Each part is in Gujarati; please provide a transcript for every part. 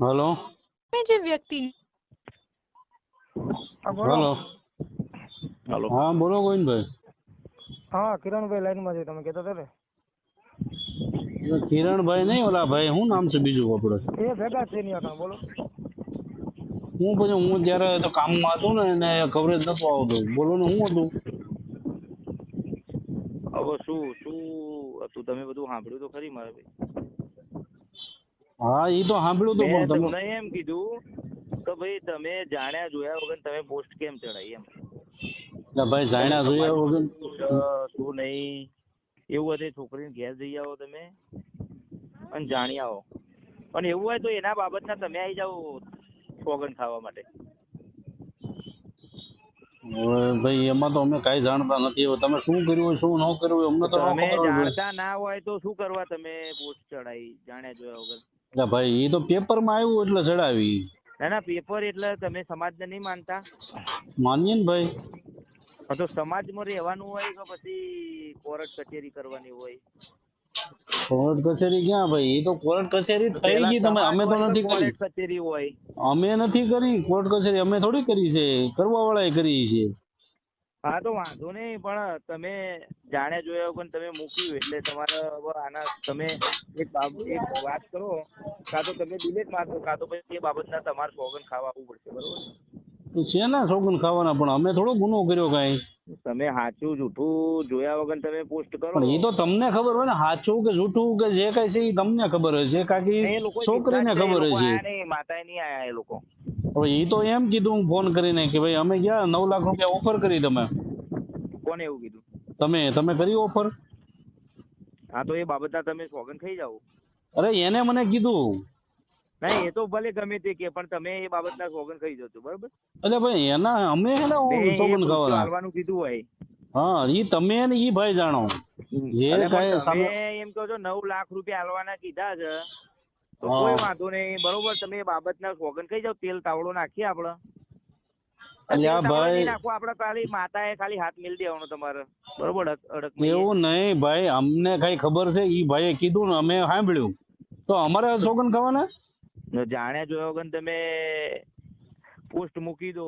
હલો. જે વ્યક્તિ. હા બોલો. હલો. હાલો. હા બોલો ગોવિંદભાઈ. હા કિરણભાઈ લાઈનમાં છે તમે કહેતા હતા ને? કિરણભાઈ નહીં ઓલા ભાઈ શું નામ છે બીજું આપણે? એ ભેગા છે નહીં અટાણે બોલો. હું પછી હું જ્યારે તો કામમાં હતો ને એને કવરેજ નતો આવતો. બોલો ને શું હતું? હવે શું શું હતું? તમે બધું સાંભળ્યું તો ખરી મારે ભાઈ. હા એ તો સાંભળ્યું હતું તમને એમ કીધું કે ભાઈ તમે જાણ્યા જોયા વગર તમે પોસ્ટ કેમ ચડાવી એમ? ભાઈ જાણ્યા જોયા વગર શું નહીં? એવું હશે છોકરીને ઘેર જઈ આવો તમે અને જાણી આવો. અને એવું હોય તો એના બાબતના તમે આવી જાઓ સોગન ખાવા માટે. ભાઈ એમાં તો અમે કઈ જાણતા નથી. તમે શું કર્યું હોય શું ન કર્યું હોય અમને તો તમે જાણતા ના હોય તો શું કરવા તમે પોસ્ટ ચડાવી જાણ્યા જોયા વગર? એટલે ભાઈ એ તો પેપરમાં આવ્યું એટલે ચડાવી ના ના પેપર એટલે તમે સમાજને નહીં માનતા. માનીએ ને ભાઈ. તો સમાજમાં રહેવાનું હોય કે પછી કોર્ટ કચેરી કરવાની હોય? કોર્ટ કચેરી ક્યાં ભાઈ? એ તો કોર્ટ કચેરી થઈ ગઈ તમે. અમે તો નથી કરી. કોર્ટ કચેરી હોય. અમે નથી કરી. કોર્ટ કચેરી અમે થોડી કરી છે. કરવા વાળાએ કરી છે. હા તો વાંધો નહીં પણ તમે જાણ્યા જોયા પણ તમે મૂક્યું એટલે તમારે હવે આના તમે એક એક વાત કરો કાં તો તમે ડિલેટ મારશો કાં તો પછી એ બાબતના તમારે સોગન ખાવા આવવું પડશે બરોબર? શેના છે ને સોગન ખાવાના? પણ અમે થોડો ગુનો કર્યો કાંઈ. તમે સાચું જૂઠું જોયા વગર તમે પોસ્ટ કરો પણ એ તો તમને ખબર હોય ને સાચું કે જૂઠું કે જે કઈ છે એ તમને ખબર હોય છે કાકી છોકરીને ખબર હોય છે. માતા નહીં આયા એ લોકો. હવે એ તો એમ કીધું ફોન કરીને કે ભાઈ અમે ગયા નવ લાખ રૂપિયા ઓફર કરી તમે. કોને એવું કીધું? તમે તમે કરી ઓફર હા તો એ બાબતના તમે સોગન ખાઈ જાઓ. અરે એને મને કીધું. નહીં એ તો ભલે ગમે તે કે પણ તમે એ બાબતના સોગન ખાઈ જજો બરોબર? એટલે ભાઈ એના અમે હે ને સોગન ખાવાના. હાલવાનું કીધું હોય. હા ઈ તમે ને ઈ ભાઈ જાણો. જે અરે સામે તમે એમ કહો છો નવ લાખ રૂપિયા હાલવાના કીધા છે. તો કોઈ વાંધો નહીં. બરોબર તમે એ બાબતના સોગન કહી જાવ તેલ તાવડો નાખીએ ભાઈ નહીં નાખવો ખાલી માતાએ ખાલી હાથ મેલ દેવાનો તમારે. બરોબર અડક અડકમાં એ. એવું નહીં ભાઈ અમને કઈ ખબર છે? ઈ ભાઈએ કીધું ને અમે સાંભળ્યું. તો અમારે સોગન ખાવાના? ને જાણ્યા જોયા વગર તમે પોસ્ટ મૂકી દો.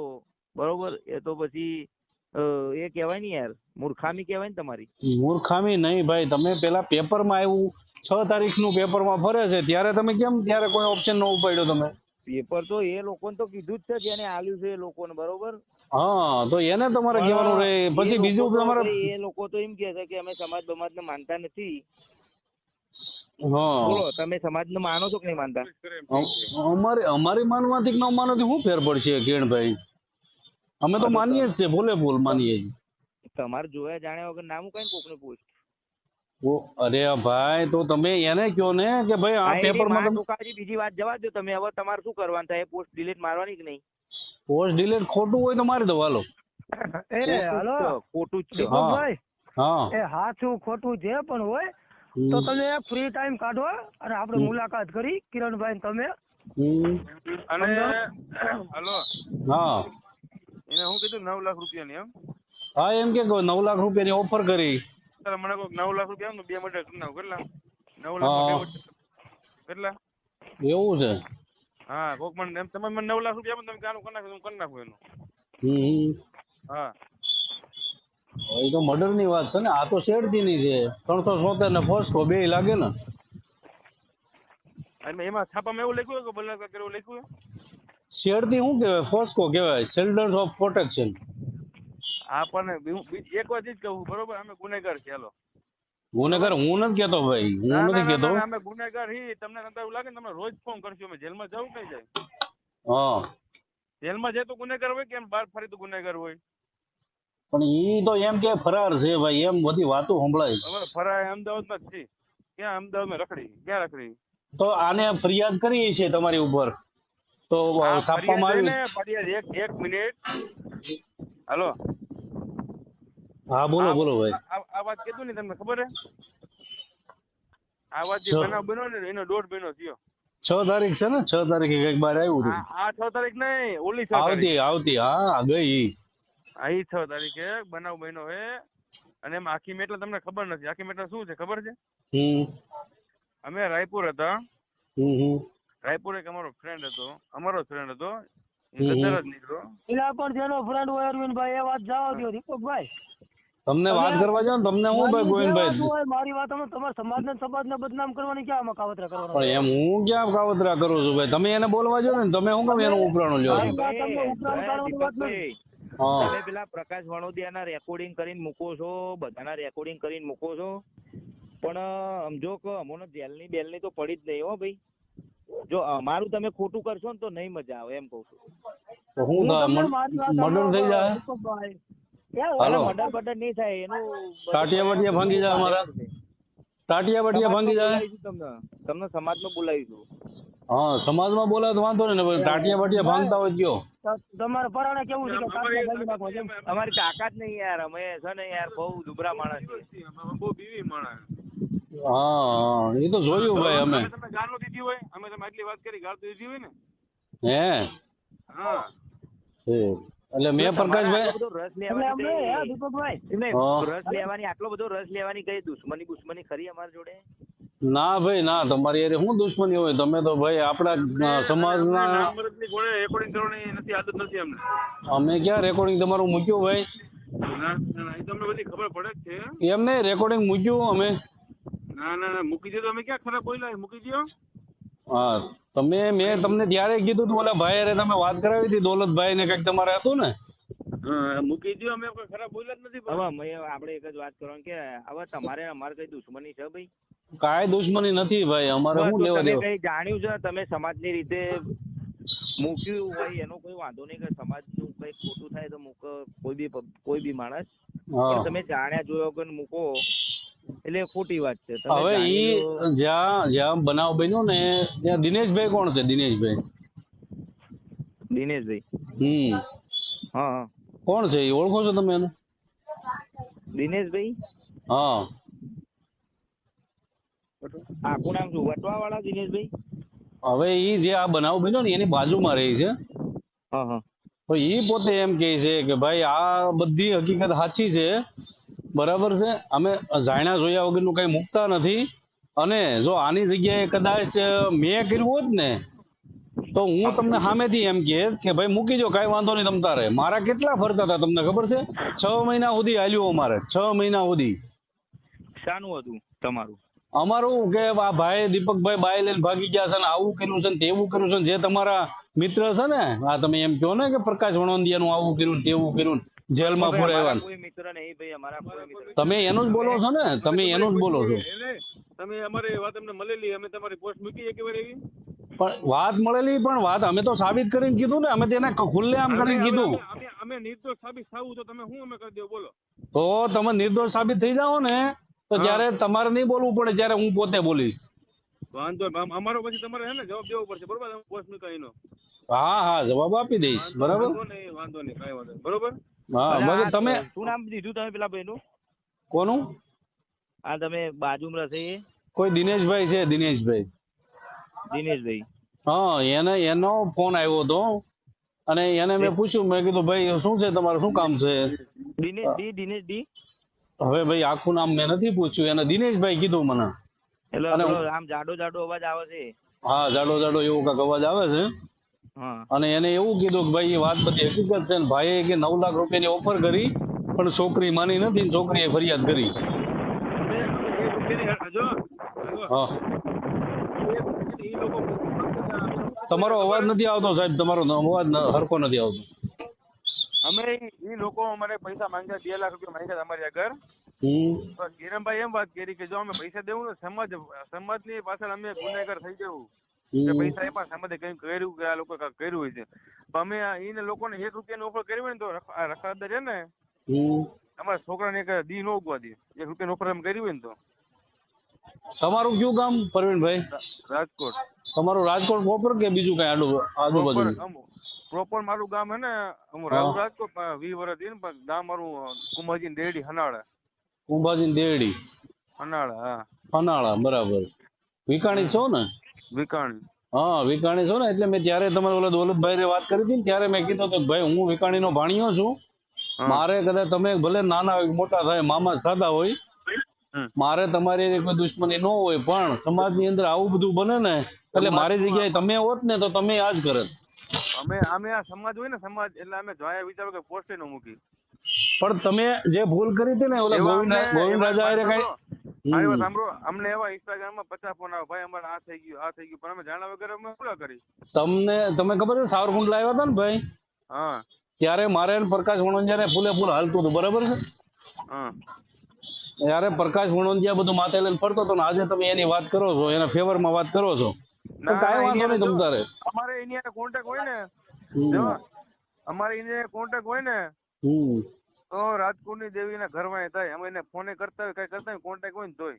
બરોબર એ તો પછી એ કહેવાય ને યાર મૂર્ખામી કહેવાય ને તમારી. મૂર્ખામી નહીં ભાઈ તમે પેલા પેપરમાં આવ્યું છ તારીખનું પેપરમાં ફરે છે ત્યારે તમે કેમ ત્યારે કોઈ ઓપ્શન ન ઉપાડ્યો તમે? પેપર તો એ લોકોને તો કીધું જ છે જેને આલ્યું છે એ લોકોને બરોબર? હા તો એને તમારે કહેવાનું રહે. પછી બીજું તમારે એ લોકો તો એમ કહે છે કે અમે સમાજ બમાજને માનતા નથી. હા. બોલો તમે સમાજને માનો છો કે નહીં માનતા? અમ- અમારી અમારી માનવાથી કે ન માનવાથી શું ફેર પડશે કિરણભાઈ? અમે તો માનીએ જ છે ભૂલે ભૂલ માનીએ છીએ. તમારે જોયા જાણ્યા વગર નામ કઈ કોકને પૂછ? ઓ, અરે ભાઈ તો તમે એને કયો ને કે ભાઈ આ પેપરમાં તમે બીજી વાત જવા દો તમે હવે તમારે શું કરવાનું થાય? પોસ્ટ ડિલીટ મારવાની કે નહીં? પોસ્ટ ડિલીટ ખોટું હોય તો મારી દો હાલો. એ હાલો. ખોટું છે. ભાઈ હા એ હાચું ખોટું જે પણ હોય તો તમે ફ્રી ટાઈમ કાઢો અને આપણે મુલાકાત કરી. કિરણભાઈ તમે. અને હલો. હા. એને હું કીધું? નવ લાખ રૂપિયાની એમ? હા એમ કે નવ લાખ રૂપિયાની ઓફર કરી. તારે મને કોઈક નવ લાખ રૂપિયા એમ બે મર્ડર કરી નાખું કેટલા? નવ લાખ કેટલા? એવું છે? હા કોક મને એમ તમે મને નવ લાખ રૂપિયા તમે ગાનું કરી નાખો હું કરી નાખું એનું. હમ હા. એ તો મર્ડરની વાત છે ને આ તો શેરતી ની છે. ત્રણસો સોતેર ને ફોસ્કો બે લાગે ને. એમાં છાપામાં એવું લખ્યું કે બલાત્કાર કર્યો લખ્યું શેરતી શું કહેવાય? ફોસ્કો કહેવાય. શેલ્ડર્સ ઓફ પ્રોટેક્શન બી- એક વાત જ કહું બરોબર? અમે ગુનેગાર છે હેલો. ગુનેગાર? હું નથી કેતો ભાઈ. હું નથી કેતો અમે ગુનેગાર હી તમને અંદર એવું લાગે તમે રોજ ફોન કરશો અમે. જેલમાં જવું કઈ જાય? હા. જેલમાં જાય તો ગુનેગાર હોય કે બાર બહાર ફરી તો ગુનેગાર હોય? પણ ઈ તો એમ કે ફરાર છે ભાઈ. એમ બધી વાતો સંભળાય. હવે ફરાય અમદાવાદમાં જ છે ક્યાં? અમદાવાદમાં રખડી. ક્યાં રખડી? તો આને ફરિયાદ કરી છે તમારી ઉપર? તો છાપવામાં આવી એક એક મિનિટ. હાલો. હા બોલો બોલો ભાઈ. આ વાત કીધું ને તમને ખબર હે? આ વાત જે બનાવ બન્યો ને એનો દોઢ મહિનો થયો. છ તારીખ છે ને? છ તારીખે કંઈક બાર આવ્યું હતું. આ છ તારીખ નહીં ઓલી છ આવતી આવતી હા ગઈ. આ છ તારીખે બનાવ બન્યો હે. અને એમાં આખી મેટલા તમને ખબર નથી. આખી મેટલા શું છે? ખબર છે? અમે રાયપુર હતા. હમ હમ. રાયપુર એક અમારો ફ્રેન્ડ હતો અમારો ફ્રેન્ડ હતો. પણ જેનો ફ્રેન્ડ હોય અરવિંદભાઈ એ વાત જવા દો દીપકભાઈ. તમને વાત કરવા જાવ તમને હું ભાઈ મારી વાત ગોવિંદભાઈ હોય, મારી વાત અમે તમારા સમાજને ને સમાજને બદનામ કરવાની ક્યાં આમાં કાવતરા કરવાના? પણ એમ હું ક્યાં કાવતરા કરું છું ભાઈ? તમે એને બોલવા જો ને તમે કામ એનું ઉપરાણું લ્યો છો? તમે પેલા પ્રકાશ વણોદિયાના રેકોર્ડિંગ કરીને મૂકો છો બધાના રેકોર્ડિંગ કરીને મૂકો છો. પણ સમજો કે અમોને જેલની બેલની તો પડી જ નહીં હો ભાઈ. જો અમારું તમે ખોટું કરશો ને તો નહીં મજા આવે એમ કહું છું. હું મારી મર્ડર થઈ જાય. હાલો. મર્ડર બર્ડર નહીં થાય એનું ટાટિયા બટિયા ભાંગી જાય અમારા? ટાટિયા બટિયા ભાંગી જાય. તમને. તમને સમાજમાં બોલાવીશું હા સમાજમાં બોલાય તો વાંધો નહીં ને ભાઈ ટાટિયા બાટિયા ભાંગતા હોય ગયો તમારે પરાણે કેવું છે કે અમારી તાકાત નહીં યાર અમે છે ને યાર બહુ દુબરા માણસ છે અમે બહુ બીવી માણસ. હા એ તો જોયું ભાઈ અમે તમે ગાળ નો દીધી હોય અમે તમે આટલી વાત કરી ગાળ તો દીધી હોય ને? હે? હા. એટલે મેં પ્રકાશભાઈ આટલો બધો રસ લેવાની દીપકભાઈ એમને રસ લેવાની આટલો બધો રસ લેવાની કઈ દુશ્મની દુશ્મની ખરી અમારી જોડે? ના ભાઈ ના તમારી અરે શું દુશ્મની હોય? તમે તો ભાઈ આપણા સમાજના રેકોર્ડિંગ કરવાની નથી આદત નથી અમને. અમે ક્યાં રેકોર્ડિંગ તમારું મૂક્યું ભાઈ? એમ નહીં રેકોર્ડિંગ મૂક્યું અમે. ના ના ના મૂકી દો અમે ક્યાં ખરાબ બોલ્યા? મૂકી દો હા તમે મેં તમને ત્યારે કીધું તું ઓલા ભાઈ અરે તમે વાત કરાવી હતી દોલતભાઈ ને કંઈક તમારે હતું ને? મૂકી દો અમે કોઈ ખરાબ બોલ્યા જ નથી હવે આપણે એક જ વાત કરવાની કે હવે તમારે અમારે કઈ દુશ્મની છે ભાઈ? કાંઈ દુશ્મની નથી ભાઈ. અમારે શું લેવા તમે દેવા? કઈ જાણ્યું છે? તમે સમાજની રીતે મૂક્યું હોય એનો કોઈ વાંધો નહીં કે સમાજનું કઈ ખોટું થાય તો મૂક કોઈ બી કોઈ બી માણસ. તમે જાણ્યા જોયો કે મૂકો. એટલે ખોટી વાત છે. હવે ઈ જ્યાં જ્યાં બનાવ બન્યો ને ત્યાં દિનેશભાઈ કોણ છે? દિનેશભાઈ. દિનેશભાઈ. હમ. હા કોણ છે? એ ઓળખો છો તમે એને? દિનેશભાઈ? હા. આખું નામ શું વટવા વાળા દિનેશભાઈ? હવે ઈ જે આ બનાવ બન્યો ને એની બાજુમાં રહી છે. હા હા. તો ઈ પોતે એમ કહે છે કે ભાઈ આ બધી હકીકત સાચી છે. બરાબર છે. અમે જાણ્યા જોયા વગરનું કઈ મૂકતા નથી. અને જો આની જગ્યાએ કદાચ મેં કર્યું હોત ને તો હું તમને સામેથી એમ કે ભાઈ મૂકી જો કાંઈ વાંધો નહીં તમ તારે. મારા કેટલા ફરતા હતા તમને ખબર છે? છ મહિના સુધી હાલ્યું અમારે. છ મહિના સુધી. શાનું હતું તમારું? અમારું કે આ ભાઈ દીપકભાઈ બાય લઈને ભાગી ગયા છે ને આવું કર્યું છે ને તેવું કર્યું છે જે તમારા મિત્ર છે ને આ તમે એમ કહો ને કે પ્રકાશ વણોંદિયાનું આવું કર્યું તેવું કર્યું જેલમાં પુરાવ્યા મિત્ર નહીં ભાઈ અમારા કોઈ તમે એનું જ બોલો છો ને? તમે એનું જ બોલો છો. તમે અમારે વાત અમને મળેલી અમે તમારી પોસ્ટ મૂકી એક વાર એવી. પણ વાત મળેલી પણ વાત અમે તો સાબિત કરીને કીધું ને અમે તેને ખુલ્લે આમ કરીને કીધું. અમે- નિર્દોષ સાબિત થાવું તો તમે શું અમે કરી દો બોલો. તો તમે નિર્દોષ સાબિત થઈ જાઓ ને તો જ્યારે તમારે નહીં બોલવું પડે જ્યારે હું પોતે બોલીશ. વાંધો નહીં. આમ અમારો પછી તમારે હે ને જવાબ દેવો પડશે બરોબર? પોસ્ટ મૂકાઈનો હા હા જવાબ આપી દઈશ બરાબર? વાંધો નહીં કાંઈ વાંધો બરોબર? હા તમે શું નામ દીધું તમે પેલા ભાઈનું કોનું? આ તમે બાજુમાં રહે કોઈ દિનેશભાઈ છે દિનેશભાઈ. દિનેશભાઈ. હા એને એનો ફોન આવ્યો હતો. અને એને મેં પૂછ્યું મેં કીધું ભાઈ શું છે તમારું? શું કામ છે? Dinesh D Dinesh D? હવે ભાઈ આખું નામ મેં નથી પૂછ્યું. એને દિનેશભાઈ કીધું મને. એટલે આમ જાડો જાડો અવાજ આવે છે. હા જાડો જાડો એવો કંઈક અવાજ આવે છે. અને એને એવું કીધું કે ભાઈ એ વાત બધી હકીકત છે ભાઈએ કે નવ લાખ રૂપિયાની ઓફર કરી પણ છોકરી માની નથી ને છોકરીએ ફરિયાદ કરી. તમારો અવાજ નથી આવતો સાહેબ તમારો અવાજ હરખો નથી આવતો. અમે એ લોકો મને પૈસા માંગ્યા બે લાખ રૂપિયા માંગ્યા અમારી આગળ. ગીરમભાઈ કિરણભાઈ એમ વાત કરી કે જો અમે પૈસા દેવું ને સમાજની પાછળ અમે ગુનેગાર થઈ જવું. પૈસા આપ્યા સમાજે કઈ કર્યું કે આ લોકો કર્યું હોય છે? અમે એને લોકોને એક રૂપિયાની ઓફર કરી હોય ને તો રખ- છે ને અમારા છોકરાને એક દી નો ઉગવા દે. એક રૂપિયાની ઓફર એમ કરી હોય ને તો. તમારું કયું ગામ પરવીનભાઈ? રાજકોટ. તમારું રાજકોટ પ્રોપર કે બીજું કઈ આડું આજુબાજુ પ્રોપર મારું ગામ હે ને હું હા. રાજકોટ વી વર્ષ પણ ગામ મારું કુંભાજી દેડી હનાળા. કુંભાજી દેડી હનાળા હા. હનાળા બરાબર. વિકાણી છો ને? વિકાણી. હા વિકાણી છો ને? એટલે મેં ત્યારે તમારે ઓલા દોલતભાઈ વાત કરી હતી ને ત્યારે મેં કીધું કે ભાઈ હું વિકાણીનો ભાણિયો છું. મારે કદાચ તમે ભલે નાના મોટા થાય મામા થતા હોય મારે તમારી કોઈ દુશ્મની ન હોય પણ સમાજની અંદર આવું બધું બને ને એટલે મારી જગ્યાએ તમે હોત ને તો તમે આ જ કરત અમે અમે આ સમાજ હોય ને સમાજ એટલે અમે જોયા વિચારો કે પોસ્ટે નો મૂકી પણ તમે જે ભૂલ કરી હતી ને ઓલા ગોવિંદ ગોવિંદ રાજા હારે કઈ સાંભળો. અમને એવા ઇન્સ્ટાગ્રામમાં પચાસ ફોન આવે ભાઈ અમારે આ થઈ ગયું આ થઈ ગયું. પણ અમે જાણ્યા વગર અમે પૂરા કરી તમને તમે ખબર છે સાવરકુંડલા આવ્યા હતા ને ભાઈ? હા. ત્યારે મારે પ્રકાશ વણોંજિયાને ફૂલે ફૂલ હાલતું હતું બરાબર છે? હા. ત્યારે પ્રકાશ વણોંજિયા બધું માથે લઈને ફરતો હતો ને આજે તમે એની વાત કરો છો એના ફેવરમાં વાત કરો છો. કાંઈ વાંધો નહીં તમ તારે. અમારે એની કોન્ટેક્ટ હોય ને અમારે એની કોન્ટેક્ટ હોય ને. તો રાજકોટની દેવીના ઘરમાં થાય. અમે એને ફોને કરતા હોય કઈ કરતા હોય કોન્ટેક્ટ હોય ને તોય.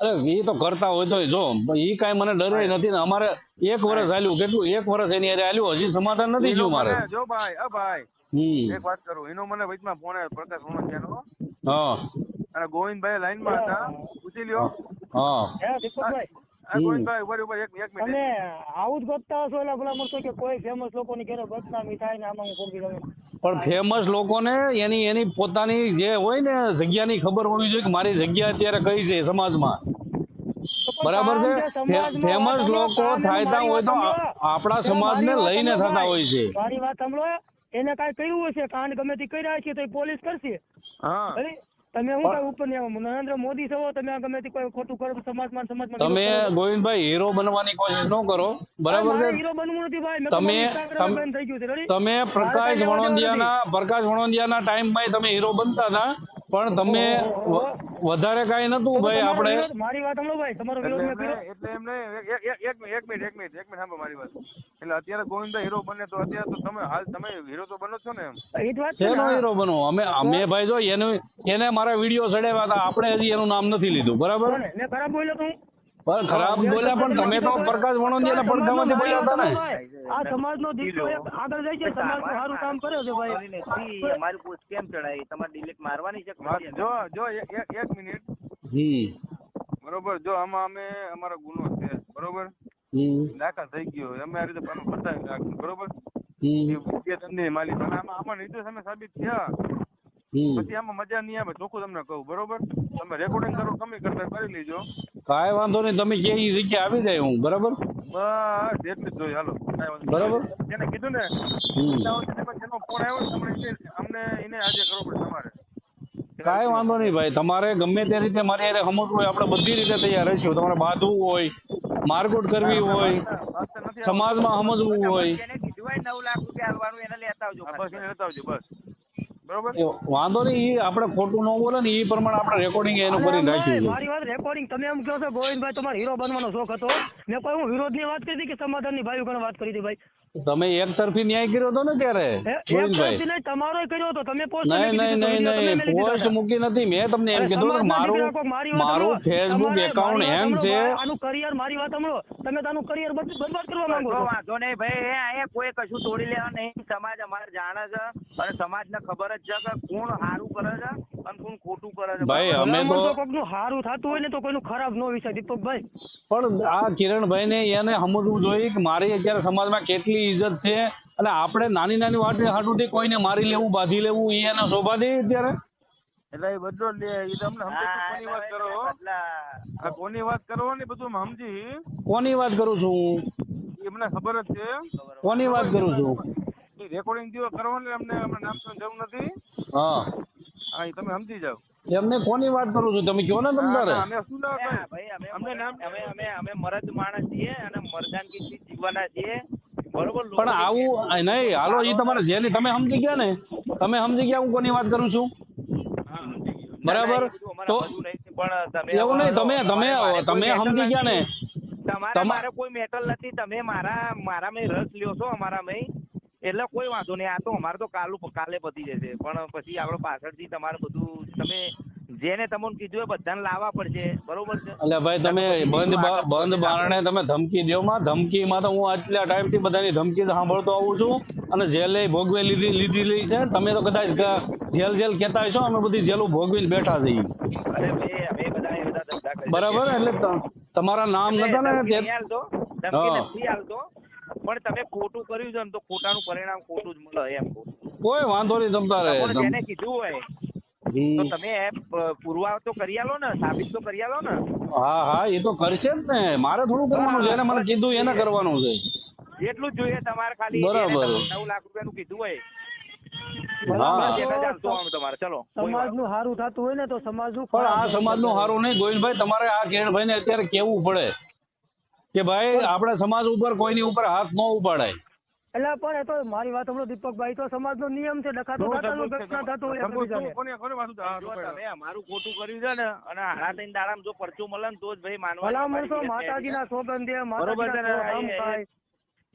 અરે એ તો કરતા હોય તોય. જો એ કાઈ મને ડરે નથી ને અમારે એક વર્ષ હાલ્યું કેટલું? એક વર્ષ એની અરે હાલ્યું હજી સમાધાન નથી જો થયું મારે. જો ભાઈ અ ભાઈ. એક વાત કરું એનો મને વચમાં ફોન આવ્યો પ્રકાશ સોનસિયાનો હા. અને ગોવિંદભાઈ લાઈનમાં હતા. પૂછી લ્યો. હા દીપકભાઈ. ગોવિંદભાઈ ઊભા ઊભા રહો, એક એક તમે આવું જ કરતા હશો એટલે ભલા મળશો કે કોઈ ફેમસ લોકોની ઘેરે બદનામી થાય ને આમાં હું કોકી જાઉં પણ ફેમસ લોકોને એની એની પોતાની જે હોય ને જગ્યાની ખબર હોવી જોઈએ કે મારી જગ્યા અત્યારે કઈ છે સમાજમાં. બરાબર છે? ફેમસ લોકો થાયતા હોય તો આપણા સમાજને લઈને થતા હોય છે. મારી વાત સાંભળો. એને કઈ કર્યું હશે? કાંડ ગમે તે કર્યા છે તો પોલીસ કરશે. હા. તમે હું કઈ ઉપર નહીં આવો? નરેન્દ્ર મોદી છો તમે ગમે તે કોઈ ખોટું કરો સમાજમાં સમાજમાં તમે. ગોવિંદભાઈ હીરો બનવાની કોશિશ ન કરો. બરાબર છે? હીરો બનવું નથી ભાઈ. તમે- થઈ ગયું છે તમે પ્રકાશ વણોંદિયાના પ્રકાશ વણોંદિયાના ટાઈમમાં તમે હીરો બનતા હતા પણ તમે વધારે કાંઈ નતું ભાઈ આપણે મારી વાત સાંભળો ભાઈ તમારો વિરોધ મેં કર્યો. એટલે એમને એક મિનિટ એક મિનિટ એક મિનિટ એક મિનિટ સાંભળો મારી વાત. એટલે અત્યારે ગોવિંદ હીરો બને તો અત્યારે તો તમે હાલ તમે હીરો તો બનો છો ને એમ. એ જ વાત છે. હીરો બનો? અમે અમે ભાઈ જો એનું એને મારા વીડિયો ચડાવ્યા હતા આપણે હજી એનું નામ નથી લીધું બરાબર? ને મેં ખરાબ બોલ્યો તો હું? પણ ખરાબ બોલ્યા પણ તમે તો પ્રકાશ વણોંદિયાના પડખામાંથી બોલ્યા હતા ને. આ સમાજનો દીકરો આગળ જાય છે સમાજનું સારું કામ કરે છે ભાઈ. અમારી પોસ્ટ કેમ ચડાવી તમારે ડિલીટ મારવાની છે? જો જો એક મિનિટ. હમ. બરોબર જો આમાં અમે અમારો ગુનો છે. બરોબર? દાખલ થઈ ગયો અમે આ રીતે પાનું બતાવી નાખ્યું બરોબર? એ માલિક. આમાં આમાં રીતે તમે સાબિત થયા. પછી આમાં મજા નહીં આવે ચોખ્ખું તમને કહું. બરોબર? તમે રેકોર્ડિંગ કરો તમે કરતા કરી લેજો. કાંઈ વાંધો નહીં તમે કે એ જગ્યા આવી જાય હું બરાબર બસ એટલું જ જોઈએ હાલો કાંઈ વાંધો નહીં. બરાબર. એને કીધું ને જેનો ફોન આવ્યો તમને અમને એને આજે કરવો પડે તમારે કાંઈ વાંધો નહીં ભાઈ તમારે ગમે તે રીતે મારી હારે સમજવું હોય આપણે બધી રીતે તૈયાર રહીશું તમારે બાંધવું હોય મારકુટ કરવી હોય સમાજમાં સમજવું હોય નવ લાખ રૂપિયા લેતા આવજો બસ લેતા આવજો બસ બરોબર? વાંધો નહીં ઈ આપણે ખોટું ન બોલે ને એ પ્રમાણે આપણે રેકોર્ડિંગ એનું કરી રાખ્યું છે. મારી વાત રેકોર્ડિંગ તમે એમ કહો છો ગોવિંદભાઈ તમારે હીરો બનવાનો શોખ હતો. મેં કોઈ હું વિરોધની વાત કરી હતી કે સમાધાનની ભાઈઓ વાત કરી હતી ભાઈ? તમે એક તરફી ન્યાય કર્યો હતો ને ત્યારે? કર્યો હતો. તમે પોસ્ટ નહીં નહીં નહીં તો video તમે નહીં. પોસ્ટ મૂકી નથી. મેં તમને એમ કીધું કે મારું મારી ફેસબુક એકાઉન્ટ હેંગ છે. આનું કરિયર મારી વાત સાંભળો. તમે તાનું કરિયર બરબાદ કરવા માંગો છો. વાંધો નહીં ભાઈ એ અહીંયા કોઈ કશું તોડી લેવા નહીં. સમાજ અમારે જાણે છે અને સમાજને ખબર જ છે કે કોણ સારું કરે છે. અને કોણ ખોટું કરે છે? ભાઈ, અમે તો- કોકનું સારું થતું હોય ને તો કોઈનું ખરાબ ન વિચાર. દીપકભાઈ. પણ આ કિરણભાઈ ને એને સમજવું જોઈએ કે મારી અત્યારે સમાજમાં કેટલી ઇજ્જત છે અને આપણે નાની નાની વાત હાટુથી કોઈને મારી લેવું બાંધી લેવું એ એને શોભા દે અત્યારે? એટલે એ બધો લે એ તમને સમજે કોની વાત કરો આ કોની વાત કરો ને બધું સમજી. કોની વાત કરું છું એમને ખબર જ છે. કોની વાત કરું છું? રેકોર્ડિંગ જેવો કરવાનું અમને અમને નામ તો જરૂર નથી. હા. હા એ તમે સમજી જાવ એમને કોની વાત કરું છું? તમે કહો ને તમે તારે અમે શું ના ભાઈ અમે નામ- અમે અમે અમે મરદ માણસ છીએ અને મર્દાનગીથી જીવવાના છીએ. બરોબર પણ આવું નહીં હાલો એ તમારે જેની તમે સમજી ગયા ને? તમે સમજી ગયા હું કોની વાત કરું છું? બરાબર? તો પણ તમે એવું નહીં તમે તમે તમે સમજી ગયા ને. તમારે મારે કોઈ મેટલ નથી તમે મારા મારા મેં રસ લ્યો છો અમારા મેં એટલે કોઈ વાંધો નહીં. આ તો અમારે તો કાલું કાલે પતી જશે. પણ પછી આપણે પાછળથી તમારે બધું તમે જેને તમને કીધું એ બધાને લાવવા પડશે. બરોબર છે? એટલે ભાઈ તમે બંધ બંધ બારણે તમે ધમકી દો માં. ધમકીમાં તો હું આટલા ટાઈમથી બધાની ધમકી સાંભળતો આવું છું. અને જેલે ભોગવે લીધી લીધેલી છે. તમે તો કદાચ જેલ જેલ કહેતા છો અમે બધી જેલ ભોગવીને બેઠા છીએ. અરે ભાઈ અમે બધા બરાબર? એટલે તમારા નામ નતા ને ધમકી ધમકી. નથી આલતો. પણ તમે ખોટું કર્યું છે ને તો ખોટાનું પરિણામ ખોટું જ મળે એમ કોઈ વાંધો નહીં જમતા રહે. જેને કીધું હોય તો તમે પ- તો કરી આલો ને સાબિત તો કરી આલો ને. હા હા એ તો કરશે જ ને. મારે થોડું કરવાનું છે એને મને કીધું એને કરવાનું છે. એટલું જ જોઈએ તમારે ખાલી બરાબર. નવ લાખ રૂપિયાનું કીધું હોય હા. બસ એટલે જ હાલતું આવવાનું તમારે. ચલો કોઈ વાત. સમાજનું સારું થતું હોય ને તો સમાજનું પણ આ સમાજ સમાજનું સારું નહીં. ગોવિંદભાઈ તમારે આ કિરણભાઈને અત્યારે કેવું પડે? કે ભાઈ આપણા સમાજ ઉપર કોઈની ઉપર હાથ ન ઉપાડાય. એટલે પણ એ તો મારી વાત હમણાં દીપકભાઈ તો સમાજનો નિયમ છે ડખા તો થતા હોય, ઘટના થતું હોય અમારું ખોટું કર્યું છે ને અને હાડા થઈને દાડામાં જો પરચું મળે ને તો જ ભાઈ માનવા ભલામણ તો માતાજીના સોગંદ બરોબર છે ને? માતાજીના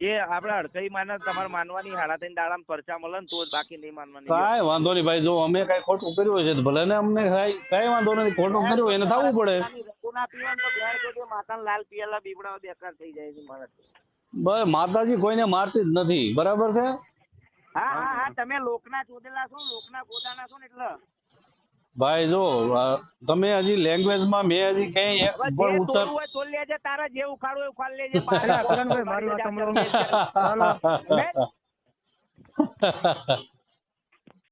એ- આપડે આપણે અડકઈ માને તમારે માનવાની હાડા થઈને દાડામાં પરચા મળે ને તો જ બાકી નહીં માનવાની કાંઈ વાંધો નહીં ભાઈ જો અમે કઈ ખોટું કર્યું છે ભલે ને અમને કાંઈ કાંઈ વાંધો નથી ખોટું કર્યું એને થવું પડે રઘુના પીવાનું તો બેહાર જોડે માતાને લાલ પિયાલા બીબડાઓ બેકાર થઈ જાય છે મારા માતાજી કોઈને મારતી જ નથી બરાબર છે હા હા હા તમે લોકના ચોદેલા છો લોકના ગોદાના છો ને એટલે ભાઈ જો તમે હજી લેંગ્વેજમાં મેં હજી કઈ એક પણ હોય તોડ લેજે તારા જે ઉખાડો એ ઉખાડ લેજે મારી. હાલો.